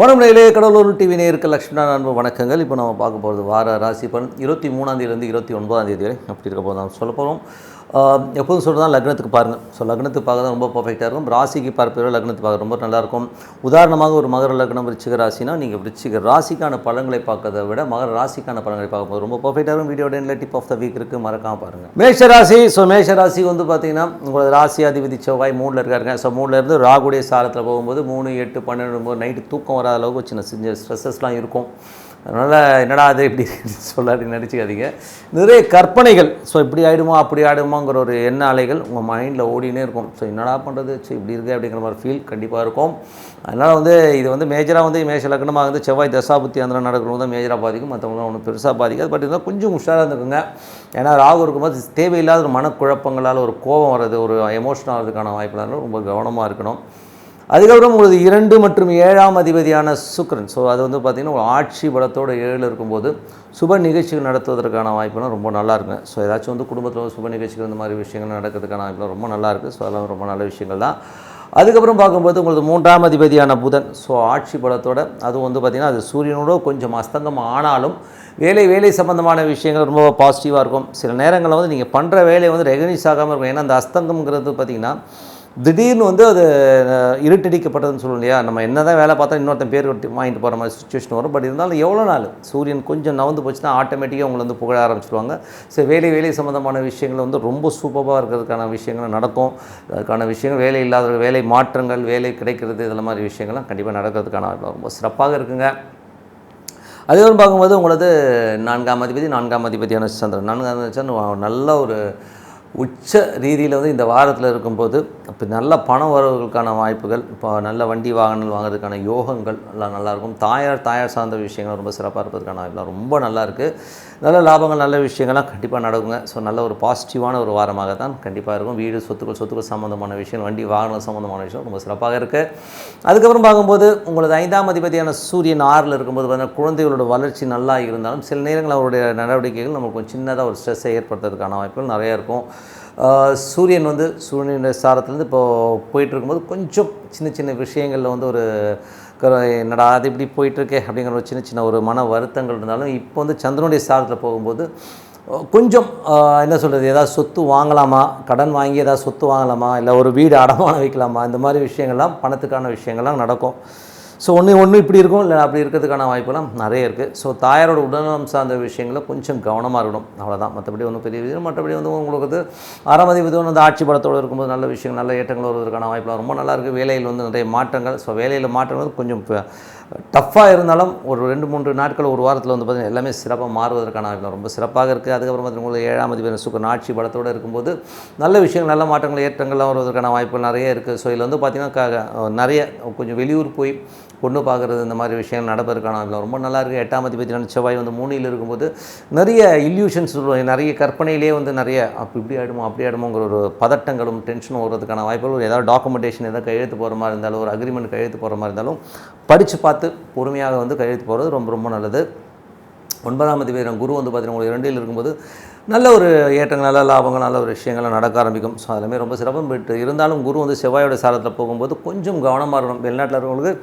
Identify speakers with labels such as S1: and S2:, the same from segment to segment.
S1: வணக்கம் நேயர்களே கடலூர் டிவி நேருக்கு லக்ஷ்மணா அன்பு வணக்கங்கள். இப்போ நம்ம பார்க்க போகிறது வார ராசி பலன். இருபத்தி மூணாம் தேதியிலேருந்து இருபத்தி ஒன்பதாம் தேதி வரை அப்படி இருக்க போது சொல்ல போகிறோம் எப்போதும் சொல்கிறது லக்னத்துக்கு பாருங்கள் ஸோ லக்னத்துக்கு பார்க்க ரொம்ப பர்ஃபெக்டாக இருக்கும். ராசிக்கு பார்ப்பதை லக்னத்துக்கு பார்க்க ரொம்ப நல்லாயிருக்கும். உதாரணமாக ஒரு மகர லக்னம் விருச்சிக ராசினா நீங்கள் விருச்சிக ராசிக்கான பழங்களை பார்க்கறத விட மகர ராசிக்கான பழங்களை பார்க்கும்போது ரொம்ப பர்ஃபெக்டாக இருக்கும். வீடியோட எண்டில் டிப் ஆஃப் த வீக் இருக்குது மறக்காமல் பாருங்கள் மேஷ ராசி ஸோ மேஷ ராசி வந்து பார்த்தீங்கன்னா உங்களோட ராசி அதிபதி செவ்வாய் மூணில் இருக்காருங்க. ஸோ மூணில் இருந்து ராகுடைய சாரத்தில் போகும்போது மூணு எட்டு பன்னெண்டு போது நைட்டு தூக்கம் வராத அளவுக்கு சின்ன சின்ன ஸ்ட்ரெஸ்ஸஸ்லாம் இருக்கும். அதனால் என்னடா அது இப்படி சொல்லாடி நடிச்சுக்காதீங்க. நிறைய கற்பனைகள். ஸோ இப்படி ஆகிடுமோ அப்படி ஆகிடுமோங்கிற ஒரு எண்ண அலைகள் உங்கள் மைண்டில் ஓடினே இருக்கும். ஸோ என்னடா பண்ணுறது ஸோ இப்படி இருக்குது அப்படிங்கிற மாதிரி ஃபீல் கண்டிப்பாக இருக்கும். அதனால் வந்து இது வந்து மேஜராக வந்து மேஷ லக்னமாக வந்து செவ்வாய் தசாபுத்தி அந்த நடக்கிறவங்க தான் மேஜராக பாதிக்கும். மற்றவங்களாம் ஒன்றும் பெருசாக பாதிக்காது. பட் இருந்தால் கொஞ்சம் உஷாராக இருந்துக்குங்க. ஏன்னா ராகு இருக்கும்போது தேவையில்லாத ஒரு மனக்குழப்பங்களால் ஒரு கோபம் வர்றது ஒரு எமோஷனாகிறதுக்கான வாய்ப்புலாம் ரொம்ப கவனமாக இருக்கணும். அதுக்கப்புறம் உங்களுக்கு இரண்டு மற்றும் ஏழாம் அதிபதியான சுக்ரன் ஸோ அது வந்து பார்த்திங்கன்னா உங்கள் ஆட்சி பலத்தோட ஏழு இருக்கும்போது சுப நிகழ்ச்சிகள் நடத்துவதற்கான வாய்ப்புலாம் ரொம்ப நல்லாயிருக்கும் ஸோ ஏதாச்சும் வந்து குடும்பத்தில் சுப நிகழ்ச்சிகள் இந்த மாதிரி விஷயங்கள் நடக்கிறதுக்கான வாய்ப்புலாம் ரொம்ப நல்லாயிருக்கு ஸோ அதெல்லாம் ரொம்ப நல்ல விஷயங்கள் தான் அதுக்கப்புறம் பார்க்கும்போது உங்களுக்கு மூன்றாம் அதிபதியான புதன். ஸோ ஆட்சி பலத்தோட அதுவும் வந்து பார்த்திங்கன்னா அது சூரியனோட கொஞ்சம் அஸ்தங்கம் ஆனாலும் வேலை வேலை சம்மந்தமான விஷயங்கள் ரொம்ப பாசிட்டிவாக இருக்கும். சில நேரங்களில் வந்து நீங்கள் பண்ணுற வேலையை வந்து ரெகனைஸ் ஆகாமல் இருக்கும். ஏன்னா அந்த அஸ்தங்கம்ங்கிறது பார்த்திங்கன்னா திடீர்னு வந்து அது இருட்டடிக்கப்பட்டதுன்னு சொல்லணும் இல்லையா? நம்ம என்ன தான் வேலை பார்த்தா இன்னொருத்தன் பேர் வாங்கிட்டு போகிற மாதிரி சுச்சுவேஷன் வரும். பட் இருந்தாலும் எவ்வளோ நாள் சூரியன் கொஞ்சம் நவந்து போச்சுன்னா ஆட்டோமேட்டிக்காக உங்களை வந்து புகழ ஆரம்பிச்சிடுவாங்க ஸோ வேலை வேலை சம்மந்தமான விஷயங்கள் வந்து ரொம்ப சூப்பராக இருக்கிறதுக்கான விஷயங்கள் நடக்கும் அதுக்கான விஷயங்கள் வேலை இல்லாத வேலை மாற்றங்கள் வேலை கிடைக்கிறது இதில் மாதிரி விஷயங்கள்லாம் கண்டிப்பாக நடக்கிறதுக்கான ரொம்ப சிறப்பாக இருக்குங்க. அதுக்கப்புறம் பார்க்கும்போது உங்களது நான்காம் அதிபதி நான்காம் அதிபதியான சந்திரன். நான்காம் சந்திரன் நல்ல ஒரு உச்ச ரீதியில் வந்து இந்த வாரத்தில் இருக்கும்போது இப்போ நல்ல பண வரவுகளுக்கான வாய்ப்புகள் இப்போ நல்ல வண்டி வாகனங்கள் வாங்குறதுக்கான யோகங்கள் எல்லாம் நல்லாயிருக்கும் தாயார் தாயார் சார்ந்த விஷயங்கள் ரொம்ப சிறப்பாக இருப்பதற்கான வாய்ப்புலாம் ரொம்ப நல்லா இருக்குது நல்ல லாபங்கள் நல்ல விஷயங்கள்லாம் கண்டிப்பாக நடக்குங்க. ஸோ நல்ல ஒரு பாசிட்டிவான ஒரு வாரமாக தான் கண்டிப்பாக இருக்கும். வீடு சொத்துக்கள் சொத்துக்கள் சம்மந்தமான விஷயம் வண்டி வாகனம் சம்மந்தமான விஷயம் ரொம்ப சிறப்பாக இருக்குது அதுக்கப்புறம் பார்க்கும்போது உங்களது ஐந்தாம் அதிபதியான சூரியன் ஆறில் இருக்கும்போது பார்த்தீங்கன்னா குழந்தைகளோட வளர்ச்சி நல்லா இருந்தாலும் சில நேரங்களில் அவருடைய நடவடிக்கைகள் நமக்கு கொஞ்சம் சின்னதாக ஒரு ஸ்ட்ரெஸ்ஸை ஏற்படுத்துறதுக்கான வாய்ப்புகள் நிறையா இருக்கும். சூரியன் வந்து சூரியனுடைய சாரத்துலேருந்து இப்போது போயிட்டுருக்கும்போது கொஞ்சம் சின்ன சின்ன விஷயங்களில் வந்து ஒரு என்னடா அது இப்படி போயிட்டுருக்கே அப்படிங்கிற ஒரு சின்ன சின்ன ஒரு மன வருத்தங்கள் இருந்தாலும் இப்போ வந்து சந்திரனுடைய சாரத்தில் போகும்போது கொஞ்சம் என்ன சொல்கிறது ஏதாவது சொத்து வாங்கலாமா? கடன் வாங்கி ஏதாவது சொத்து வாங்கலாமா? இல்லை ஒரு வீடு அடமானம் வைக்கலாமா? இந்த மாதிரி விஷயங்கள்லாம் பணத்துக்கான விஷயங்கள்லாம் நடக்கும். ஸோ ஒன்று ஒன்று இப்படி இருக்கும் இல்லை அப்படி இருக்கிறதுக்கான வாய்ப்பெல்லாம் நிறைய இருக்குது ஸோ தாயாரோட உடல்நலம் சார்ந்த விஷயங்களை கொஞ்சம் கவனமாக இருக்கணும். அவ்வளோதான் மற்றபடி ஒன்றும் பெரிய விஷயம் மற்றபடி வந்து உங்களுக்கு வந்து ஆறாமதி விதம் வந்து ஆட்சி படத்தோடு இருக்கும்போது நல்ல விஷயங்கள் நல்ல ஏற்றங்கள் வருவதற்கான வாய்ப்பெல்லாம் ரொம்ப நல்லா இருக்குது வேலையில் வந்து நிறைய மாற்றங்கள். ஸோ வேலையில் மாற்றங்கள் வந்து கொஞ்சம் டஃப்பாக இருந்தாலும் ஒரு ரெண்டு மூன்று நாட்கள் ஒரு வாரத்தில் வந்து பார்த்திங்கன்னா எல்லாமே சிறப்பாக மாறுவதற்கான ரொம்ப சிறப்பாக இருக்குது அதுக்கப்புறம் பார்த்தீங்கன்னா உங்களுக்கு ஏழாம் அதிபர் சுக்கரன் ஆட்சி பலத்தோடு இருக்கும்போது நல்ல விஷயங்கள் நல்ல மாற்றங்கள் ஏற்றங்கள்லாம் வருவதற்கான வாய்ப்புகள் நிறைய இருக்குது ஸோ இதில் வந்து பார்த்திங்கன்னா க- நிறைய கொஞ்சம் வெளியூர் போய் பொண்ணு பார்க்குறது இந்த மாதிரி விஷயங்கள் நடப்பதற்கான ரொம்ப நல்லா இருக்குது எட்டாம் அதிபதி செவ்வாய் வந்து மூணில் இருக்கும்போது நிறைய இல்யூஷன்ஸ் சொல்லுவாங்க நிறைய கற்பனையிலே வந்து நிறைய அப்போ இப்படி ஆகிடுமோ அப்படி ஆகிடுமோங்கிற ஒரு பதட்டங்களும் டென்ஷனும் வர்றதுக்கான வாய்ப்புகள் ஏதாவது டாக்குமெண்டேஷன் ஏதாவது கையெழுத்து போகிற மாதிரி இருந்தாலும் ஒரு அக்ரிமெண்ட் கையெழுத்து போகிற மாதிரி இருந்தாலும் படித்து பார்த்து பொறுமையாக வந்து கையெழுத்து போகிறது ரொம்ப ரொம்ப நல்லது. ஒன்பதாம் அதிபதி குரு வந்து பார்த்தீங்கன்னா உங்களுக்கு இரண்டில் இருக்கும்போது நல்ல ஒரு ஏற்றங்கள் நல்ல லாபங்கள் நல்ல ஒரு விஷயங்கள்லாம் நடக்க ஆரம்பிக்கும். ஸோ அதுலேயுமே ரொம்ப சிறப்பு பட் இருந்தாலும் குரு வந்து செவ்வாயோட சாரத்தில் போகும்போது கொஞ்சம் கவனமாக இருக்கணும். வெளிநாட்டில் இருக்கவங்களுக்கு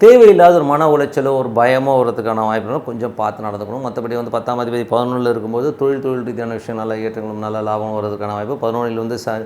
S1: தேவையில்லாத ஒரு மன உளைச்சலோ ஒரு பயமோ வரதுக்கான வாய்ப்புகளும் கொஞ்சம் பார்த்து நடந்துக்கணும். மற்றபடி வந்து பத்தாம் அதிபதி பதினொன்றில் இருக்கும்போது தொழில் தொழில் ரீதியான விஷயம் நல்ல ஏற்றங்களும் நல்ல லாபம் வரதுக்கான வாய்ப்பு. பதினொன்றில் வந்து ச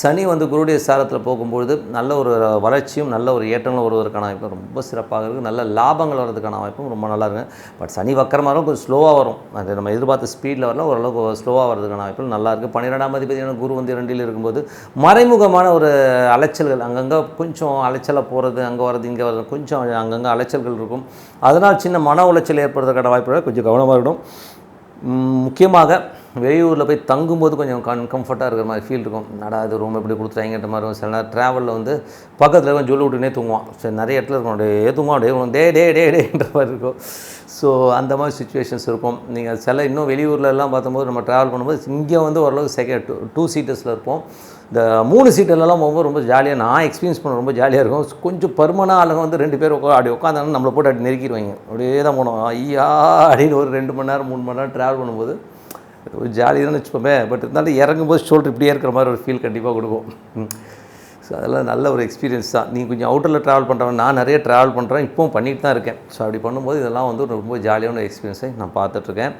S1: சனி வந்து குருடைய சாரத்தில் போகும்பொழுது நல்ல ஒரு வளர்ச்சியும் நல்ல ஒரு ஏற்றங்களும் வருவதற்கான வாய்ப்பு ரொம்ப சிறப்பாக இருக்குது நல்ல லாபங்கள் வரதுக்கான வாய்ப்பும் ரொம்ப நல்லா இருக்குங்க பட் சனி வக்கரமாக இருக்கும் கொஞ்சம் ஸ்லோவாக வரும். அது நம்ம எதிர்பார்த்த ஸ்பீடில் வரல ஓரளவுக்கு ஸ்லோவாக வரதுக்கான வாய்ப்பு நல்லா இருக்குது பன்னிரெண்டாம் அதிபதியான குரு வந்து இரண்டில் இருக்கும்போது மறைமுகமான ஒரு அலைச்சல்கள் அங்கங்கே கொஞ்சம் அலைச்சலாக போகிறது அங்கே வர்றது இங்கே வர்றது கொஞ்சம் அங்கங்கே அலைச்சல்கள் இருக்கும். அதனால் சின்ன மன உளைச்சல் ஏற்படுறதுக்கான வாய்ப்புகள் கொஞ்சம் கவனமாக இருக்கணும். முக்கியமாக வெளியூரில் போய் தங்கும்போது கொஞ்சம் கன் கம்ஃபர்ட்டாக இருக்கிற மாதிரி ஃபீல் இருக்கும். நடா இது ரூம் எப்படி கொடுத்துறாங்கன்ற மாதிரி இருக்கும். சில நேரம் ட்ராவலில் வந்து பக்கத்தில் கொஞ்சம் ஜொல்லு விட்டுனே தூங்குவான். சரி நிறைய இடத்துல இருக்கும் அப்படியே தூங்குவான். அப்படியே டே டே டே டேன்ற மாதிரி இருக்கும். ஸோ அந்த மாதிரி சுச்சுவேஷன்ஸ் இருக்கும். நீங்கள் சில இன்னும் வெளியூர்லலாம் பார்த்தம்போது நம்ம ட்ராவல் பண்ணும்போது இங்கே வந்து ஓரளவுக்கு செகண்ட் டூ டூ சீட்டர்ஸில் இருப்போம். இந்த மூணு சீட்டிலலாம் போகும்போது ரொம்ப ஜாலியாக நான் எக்ஸ்பீரியன்ஸ் பண்ண ரொம்ப ஜாலியாக இருக்கும். கொஞ்சம் பருமனாக ஆளுங்க வந்து ரெண்டு பேர் உட்கா அப்படி உட்காந்தாலும் நம்மளை போட்டு அப்படி நெருக்கிடுவாங்க. அப்படியே தான் போனோம். ஐயா அப்படின்னு ஒரு ரெண்டு மணி நேரம் மூணு மணி நேரம் ட்ராவல் பண்ணும்போது ஒரு தான் வச்சுப்போமே. பட் இருந்தாலும் இறங்கும்போது ஷோல்டர் இப்படியே இருக்கிற மாதிரி ஒரு ஃபீல் கண்டிப்பாக கொடுக்கும். ஸோ அதெல்லாம் நல்ல ஒரு எக்ஸ்பீரியன்ஸ் தான். நீ கொஞ்சம் அவுட்டரில் ட்ராவல் பண்ணுறவன் நான் நிறைய ட்ராவல் பண்ணுறேன் இப்போவும் பண்ணிட்டு தான் இருக்கேன். ஸோ அப்படி பண்ணும்போது இதெல்லாம் வந்து ரொம்ப ஜாலியான எக்ஸ்பீரியன்ஸை நான் பார்த்துட்ருக்கேன்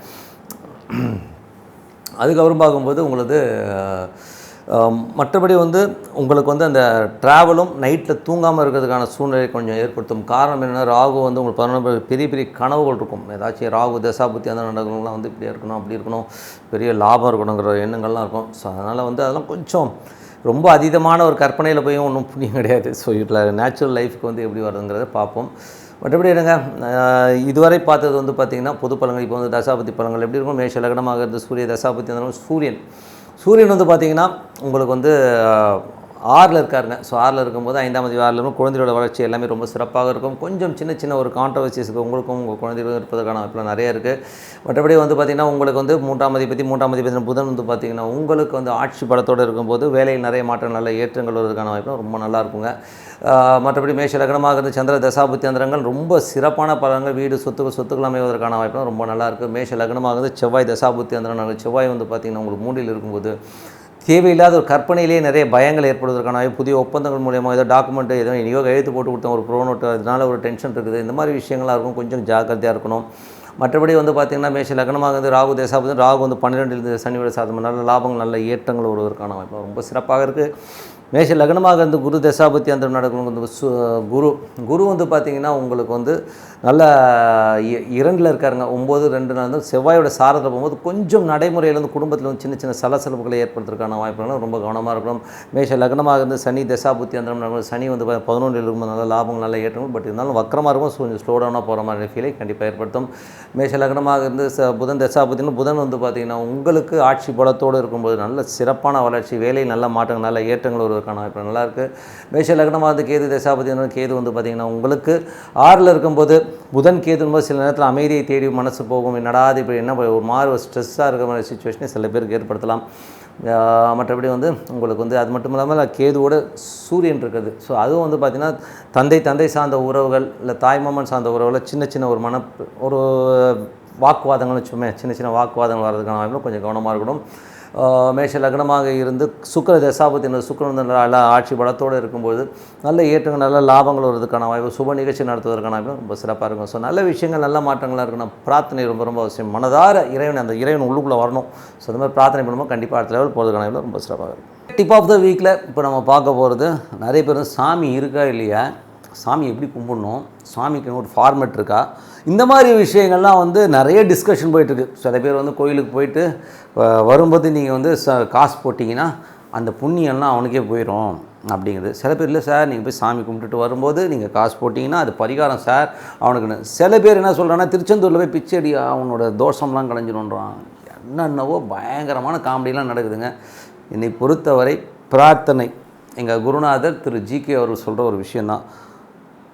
S1: அதுக்கப்புறம் பார்க்கும்போது உங்களது மற்றபடி வந்து உங்களுக்கு வந்து அந்த ட்ராவலும் நைட்டில் தூங்காமல் இருக்கிறதுக்கான சூழ்நிலை கொஞ்சம் ஏற்படுத்தும் காரணம் என்னென்னா ராகு வந்து உங்களுக்கு பதினொன்று பெரிய பெரிய கனவுகள் இருக்கும். ஏதாச்சும் ராகு தசாபுத்தி அந்த நடக்கணும்லாம் வந்து இப்படி இருக்கணும் அப்படி இருக்கணும். பெரிய லாபம் இருக்கணுங்கிற எண்ணங்கள்லாம் இருக்கும். ஸோ அதனால் வந்து அதெல்லாம் கொஞ்சம் ரொம்ப அதீதமான ஒரு கற்பனையில் போய் ஒன்றும் புண்ணியம் கிடையாது. ஸோ இதில் நேச்சுரல் லைஃப்க்கு வந்து எப்படி வருதுங்கிறத பார்ப்போம். மற்றபடி என்னங்க இதுவரை பார்த்தது வந்து பார்த்திங்கன்னா பொது பழங்கள் இப்போ வந்து தசாபதி பழங்கள் எப்படி இருக்கும்? மேஷ லக்னமாக இருந்து சூரிய தசாபதி அந்த சூரியன். சூரியன் வந்து பார்த்திங்கன்னா உங்களுக்கு வந்து ஆறில் இருக்காருங்க. ஸோ ஆறில் இருக்கும்போது ஐந்தாம் தேதி ஆறில் இருக்கும் குழந்தையோட வளர்ச்சி எல்லாமே ரொம்ப சிறப்பாக இருக்கும். கொஞ்சம் சின்ன சின்ன ஒரு கான்ட்ரவர்சிஸுக்கு உங்களுக்கும் உங்கள் குழந்தைகளும் இருப்பதற்கான வாய்ப்புலாம் நிறைய இருக்குது மற்றபடி வந்து பார்த்திங்கன்னா உங்களுக்கு வந்து மூன்றாம் அதிபதி மூன்றாம் அதிபதி புதன் வந்து பார்த்திங்கன்னா உங்களுக்கு வந்து ஆட்சி பலத்தோடு இருக்கும்போது வேலையில் நிறைய மாற்றம் நல்ல ஏற்றங்கள் வருவதற்கான வாய்ப்புலாம் ரொம்ப நல்லா இருக்குங்க. மற்றபடி மேஷ லக்னமாக இருந்த சந்திர தசாபுத்தியந்திரங்கள் ரொம்ப சிறப்பான பலன்கள் வீடு சொத்துக்கள் சொத்துக்கள் அமைவதற்கான வாய்ப்புலாம் ரொம்ப நல்லாயிருக்கும் மேஷ லக்னமாக இருந்து செவ்வாய் தசாபுத்தி செவ்வாய் வந்து பார்த்திங்கன்னா உங்களுக்கு மூன்றில் இருக்கும்போது தேவையில்லாத ஒரு கற்பனையிலேயே நிறைய பயங்கள் ஏற்படுவதற்கான புதிய ஒப்பந்தங்கள் மூலியமாக ஏதோ டாக்குமெண்ட் ஏதோ இனியோ எழுத்து போட்டு கொடுத்தோம் ஒரு ப்ரோ நோட்டு அதனால ஒரு டென்ஷன் இருக்குது. இந்த மாதிரி விஷயங்களாக இருக்கும். கொஞ்சம் ஜாக்கிரதையாக இருக்கணும். மற்றபடி வந்து பார்த்திங்கன்னா மேஷ லக்னமாக வந்து ராகு தேசாபதி ராகு வந்து பன்னிரெண்டிலிருந்து சனியோட சாதம் நல்ல லாபங்கள் நல்ல ஏற்றங்கள் வருவதற்கான வாய்ப்பு. ரொம்ப சிறப்பாக இருக்குது மேஷ லக்னமாக இருந்து குரு தசாபத்தி அந்த நடக்கணும். சு குரு குரு வந்து பார்த்திங்கன்னா உங்களுக்கு வந்து நல்ல இ- இரண்டில் இருக்காருங்க. ஒம்பது ரெண்டு நாள் வந்து செவ்வாயோட சாரத்தில் போகும்போது கொஞ்சம் நடைமுறையில் வந்து குடும்பத்தில் வந்து சின்ன சின்ன சலசலப்புகளை ஏற்படுத்துறதுக்கான வாய்ப்புகளும் ரொம்ப கவனமாக இருக்கணும். மேஷ லக்னமாக இருந்து சனி தசாபுத்தி அந்த நடக்கும் சனி வந்து பதினொன்றில் இருக்கும்போது நல்ல லாபங்கள் நல்ல ஏற்றணும் பட் இருந்தாலும் வக்கரமாக இருக்கும். கொஞ்சம் ஸ்லோ டவுனாக போகிற மாதிரி ஃபீலை கண்டிப்பாக ஏற்படுத்தும். மேஷ லக்னமாக இருந்து ச புதன் தசாபுத்தின்னு புதன் வந்து பார்த்திங்கன்னா உங்களுக்கு ஆட்சி பலத்தோடு இருக்கும்போது நல்ல சிறப்பான வளர்ச்சி வேலை நல்ல மாற்றங்கள் நல்ல ஏற்றங்கள் ஒரு வாய்ப்பு நல்லா இருக்குது மேஷ லக்னமாக வந்து கேது தசாபதி கேது வந்து பார்த்திங்கன்னா உங்களுக்கு ஆறில் இருக்கும்போது புதன் கேதுன்போது சில நேரத்தில் அமைதியை தேடி மனசு போகும். நடாது இப்படி என்ன ஒரு மாதிரி ஒரு ஸ்ட்ரெஸ்ஸாக இருக்கிற மாதிரி சுச்சுவேஷனை சில பேருக்கு ஏற்படுத்தலாம். மற்றபடி வந்து உங்களுக்கு வந்து அது மட்டும் இல்லாமல் கேதுவோட சூரியன் இருக்குது. ஸோ அதுவும் வந்து பார்த்திங்கன்னா தந்தை தந்தை சார்ந்த உறவுகள் இல்லை தாய்மாமன் சார்ந்த உறவுகள் சின்ன சின்ன ஒரு மன ஒரு வாக்குவாதங்கள் வச்சுமே சின்ன சின்ன வாக்குவாதங்கள் வர்றதுக்கான வாய்ப்பு கொஞ்சம் கவனமாக இருக்கணும். மேஷ லக்னமாக இருந்து சுக்கிர தசாபத்தினர் சுக்கரன் வந்து நல்ல ஆட்சி பலத்தோடு இருக்கும்போது நல்ல ஏற்றங்கள் நல்ல லாபங்கள் வருவதற்கான வாய்ப்பு சுப நிகழ்ச்சி நடத்துவதற்கான வாய்ப்பு ரொம்ப சிறப்பாக இருக்கும். ஸோ நல்ல விஷயங்கள் நல்ல மாற்றங்களாக இருக்கணும் பிரார்த்தனை ரொம்ப ரொம்ப அவசியம். மனதார இறைவன் அந்த இறைவன் உள்ளுக்குள்ளே வரணும். ஸோ அந்த மாதிரி பிரார்த்தனை பண்ணும்போது கண்டிப்பாக அடுத்த லெவல் போகிறதுக்கான வாய்ப்பு ரொம்ப சிறப்பாக இருக்கும். டிப் ஆஃப் த வீக்கில் இப்போ நம்ம பார்க்க போகிறது நிறைய பேர் சாமி இருக்கா இல்லையா? சாமி எப்படி கும்பிடணும்? சாமிக்கு ஒரு ஃபார்மெட் இருக்கா? இந்த மாதிரி விஷயங்கள்லாம் வந்து நிறைய டிஸ்கஷன் போயிட்டுருக்கு. சில பேர் வந்து கோயிலுக்கு போயிட்டு வரும்போது நீங்கள் வந்து ச காசு போட்டிங்கன்னா அந்த புண்ணியம்லாம் அவனுக்கே போயிடும் அப்படிங்கிறது. சில பேர் இல்லை சார் நீங்கள் போய் சாமி கும்பிட்டுட்டு வரும்போது நீங்கள் காசு போட்டிங்கன்னா அது பரிகாரம் சார் அவனுக்குன்னு. சில பேர் என்ன சொல்கிறான்னா திருச்செந்தூரில் போய் பிச்சடி அவனோட தோஷம்லாம் கலைஞ்சிடும்ன்றான் என்னென்னவோ பயங்கரமான காமெடிலாம் நடக்குதுங்க. என்னை பொறுத்தவரை பிரார்த்தனை. எங்கள் குருநாதர் திரு ஜிகே அவர்கள் சொல்கிற ஒரு விஷயந்தான்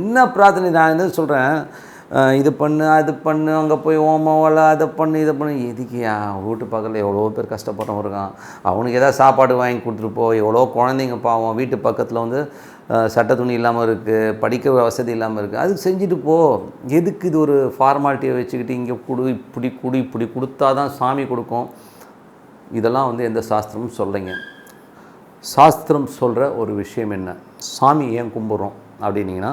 S1: என்ன பிரார்த்தனை? நான் என்ன சொல்கிறேன் இது பண்ணு அது பண்ணு அங்கே போய் ஓமாவில் அதை பண்ணு இதை பண்ணு. எதுக்கியா வீட்டு பக்கத்தில் எவ்வளோ பேர் கஷ்டப்பட்டவன் இருக்கான். அவனுக்கு ஏதாவது சாப்பாடு வாங்கி கொடுத்துட்டு போ. எவ்வளோ குழந்தைங்க பாவம். வீட்டு பக்கத்தில் வந்து சட்ட சட்டை துணி இல்லாமல் இருக்குது படிக்க வசதி இல்லாமல் இருக்குது அதுக்கு செஞ்சுட்டு போ. எதுக்கு இது ஒரு ஃபார்மாலிட்டியை வச்சுக்கிட்டு இங்கே கொடு இப்படி குடி இப்படி கொடுத்தா தான் சாமி கொடுக்கும்? இதெல்லாம் வந்து எந்த சாஸ்திரமும் சொல்கிறீங்க சாஸ்திரம் சொல்கிற ஒரு விஷயம் என்ன? சாமி ஏன் கும்பிட்றோம்? அப்படின்னீங்கன்னா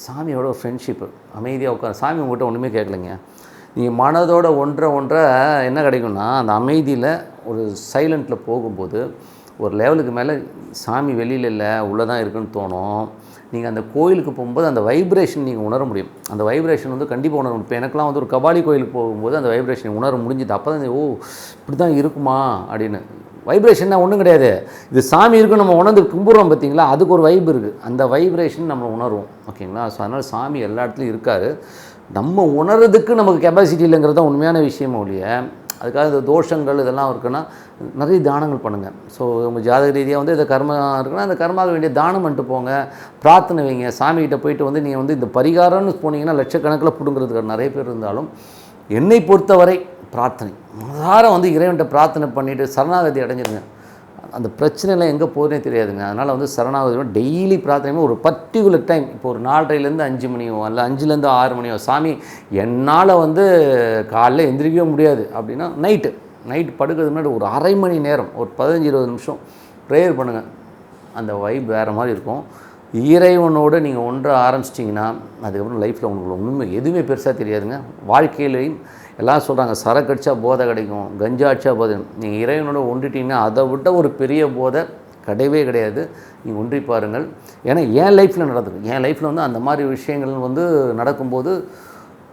S1: சாமியோட ஒரு ஃப்ரெண்ட்ஷிப்பு அமைதியாக உட்காந்து சாமி உங்கள்கிட்ட ஒன்றுமே கேட்கலைங்க நீங்கள் மனதோட ஒன்றை ஒன்றை என்ன கிடைக்கும்னா அந்த அமைதியில் ஒரு சைலண்ட்டில் போகும்போது ஒரு லெவலுக்கு மேலே சாமி வெளியில் இல்லை உள்ளே தான் இருக்குன்னு தோணும். நீங்கள் அந்த கோயிலுக்கு போகும்போது அந்த வைப்ரேஷன் நீங்கள் உணர முடியும். அந்த வைப்ரேஷன் வந்து கண்டிப்பாக உணர முடியும். இப்போ எனக்குலாம் வந்து ஒரு கபாலி கோயிலுக்கு போகும்போது அந்த வைப்ரேஷன் உணர முடிஞ்சுது. அப்போ தான் ஓ இப்படி தான் இருக்குமா? அப்படின்னு. வைப்ரேஷன்னா ஒன்றும் கிடையாது. இது சாமி இருக்குன்னு நம்ம உணர்ந்து கும்பிட்றோம் பார்த்தீங்களா அதுக்கு ஒரு வைப் இருக்குது அந்த வைப்ரேஷன் நம்ம உணர்வோம். ஓகேங்களா? ஸோ அதனால் சாமி எல்லா இடத்துலையும் இருக்கார். நம்ம உணர்றதுக்கு நமக்கு கெப்பாசிட்டி இல்லைங்கிறது தான் உண்மையான விஷயம் ஒழிய அதுக்காக இந்த தோஷங்கள் இதெல்லாம் இருக்குன்னா நிறைய தானங்கள் பண்ணுங்கள் ஸோ உங்கள் ஜாதக ரீதியாக வந்து இந்த கர்மம் இருக்குன்னா அந்த கர்மாவுக்கு வேண்டிய தானம் பண்ணிட்டு போங்க. பிரார்த்தனை வைங்க. சாமிகிட்ட போயிட்டு வந்து நீங்கள் வந்து இந்த பரிகாரம்னு போனீங்கன்னா லட்சக்கணக்கில் பிடுங்கிறதுக்கு நிறைய பேர் இருந்தாலும் என்னை பொறுத்தவரை பிரார்த்தனை. மனதார வந்து இறைவன்கிட்ட பிரார்த்தனை பண்ணிவிட்டு சரணாகதி அடைஞ்சிருங்க. அந்த பிரச்சனைலாம் எங்கே போகிறதே தெரியாதுங்க. அதனால் வந்து சரணாகதி டெய்லி பிரார்த்தனை ஒரு பர்டிகுலர் டைம். இப்போ ஒரு நாலரைலேருந்து அஞ்சு மணியோ அல்ல அஞ்சுலேருந்து ஆறு மணியோ சாமி என்னால் வந்து காலைல எந்திரிக்கவே முடியாது. அப்படின்னா நைட்டு. நைட் படுக்கிறதுக்கு முன்னாடி ஒரு அரை மணி நேரம் ஒரு பதினஞ்சு இருபது நிமிஷம் ப்ரேயர் பண்ணுங்கள் அந்த வைப் வேறு மாதிரி இருக்கும். இறைவனோடு நீங்கள் ஒன்றை ஆரம்பிச்சிட்டிங்கன்னா அதுக்கப்புறம் லைஃப்பில் உங்களுக்கு ஒன்றுமே எதுவுமே பெருசாக தெரியாதுங்க. வாழ்க்கையிலையும் எல்லாம் சொல்கிறாங்க சரக்கு அடித்தா போதை கிடைக்கும் கஞ்சா அடிச்சா போதை நீங்கள் இறைவனோட ஒன்றிட்டீங்கன்னா அதை விட ஒரு பெரிய போதை கிடையவே கிடையாது. நீங்கள் ஒன்றி பாருங்கள். ஏன்னா என் லைஃப்பில் நடந்தது. என் லைஃப்பில் வந்து அந்த மாதிரி விஷயங்கள் வந்து நடக்கும்போது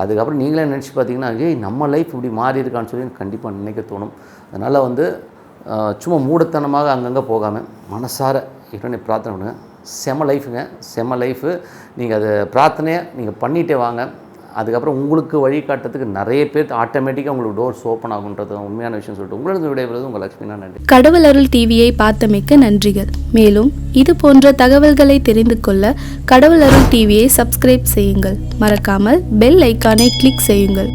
S1: அதுக்கப்புறம் நீங்களே நினச்சி பார்த்தீங்கன்னா ஏய் நம்ம லைஃப் இப்படி மாறி இருக்கான்னு சொல்லி கண்டிப்பாக நினைக்க தோணும். அதனால் வந்து சும்மா மூடத்தனமாக அங்கங்கே போகாமல் மனசார இறைவனை பிரார்த்தனை பண்ணுங்கள் செம லைஃபுங்க செம லைஃபு நீங்கள் அதை பிரார்த்தனையை நீங்கள் பண்ணிகிட்டே வாங்க. அதுக்கப்புறம் உங்களுக்கு வழிகாட்டுறதுக்கு நிறைய பேர் ஆட்டோமேட்டிக்காக உங்களுக்கு டோர்ஸ் ஓப்பன் ஆகுன்றது உண்மையான விஷயம் சொல்லிட்டு உங்களுக்கு விடைபெறுவது உங்கள் லட்சுமி நன்றி.
S2: கடவுள் அருள் டிவியை பார்த்தமைக்க நன்றிகள். மேலும் இது போன்ற தகவல்களை தெரிந்து கொள்ள கடவுள் அருள் டிவியை சப்ஸ்கிரைப் செய்யுங்கள். மறக்காமல் பெல் ஐக்கானை கிளிக் செய்யுங்கள்.